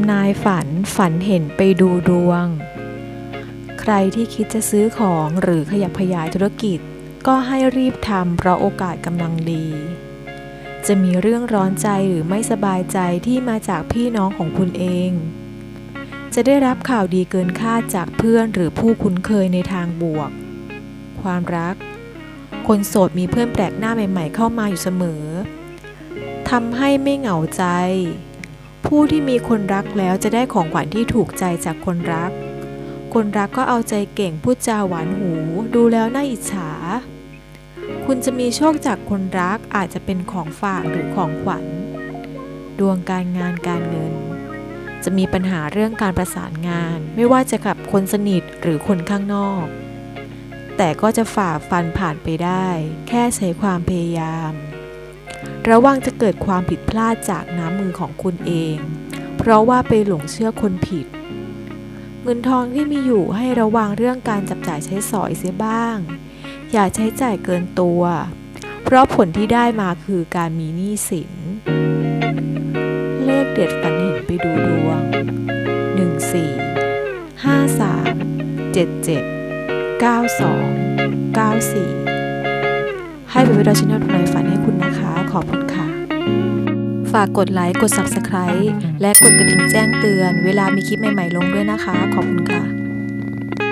ำนายฝันฝันเห็นไปดูดวง ใครที่คิดจะซื้อของหรือขยับขยายธุรกิจ ก็ให้รีบทำเพราะโอกาสกำลังดี จะมีเรื่องร้อนใจหรือไม่สบายใจที่มาจากพี่น้องของคุณเอง จะได้รับข่าวดีเกินคาดจากเพื่อนหรือผู้คุ้นเคยในทางบวก ความรัก คนโสดมีเพื่อนแปลกหน้าใหม่ ๆ เข้ามาอยู่เสมอทำให้ไม่เหงาใจ ผู้ที่มีคนรักแล้วจะได้ของขวัญที่ถูกใจจากคนรัก คนรักก็เอาใจเก่งพูดจาหวานหู ดูแล้วน่าอิจฉา คุณจะมีโชคจากคนรักอาจจะเป็นของฝากหรือของขวัญ ดวงการงานการเงิน จะมีปัญหาเรื่องการประสานงาน ไม่ว่าจะกับคนสนิทหรือคนข้างนอก แต่ก็จะฝ่าฟันผ่านไปได้ แค่ใช้ความพยายาม ระวังจะเกิดความผิดพลาดจากน้ำมือของคุณเอง เพราะว่าไปหลงเชื่อคนผิด เงินทองที่มีอยู่ให้ระวังเรื่องการจับจ่ายใช้สอยเสียบ้าง อย่าใช้จ่ายเกินตัว เพราะผลที่ได้มาคือการมีหนี้สิน เลขเด็ดฝันเห็นไปดูดวง 14 53 77 92 94 ให้เป็นวิดีโอชินทนายฝันให้คุณนะคะ ขอบคุณค่ะ ฝากกดไลค์ กด Subscribe และกดกระดิ่งแจ้งเตือน เวลามีคลิปใหม่ ๆ ลงด้วยนะคะ ขอบคุณค่ะ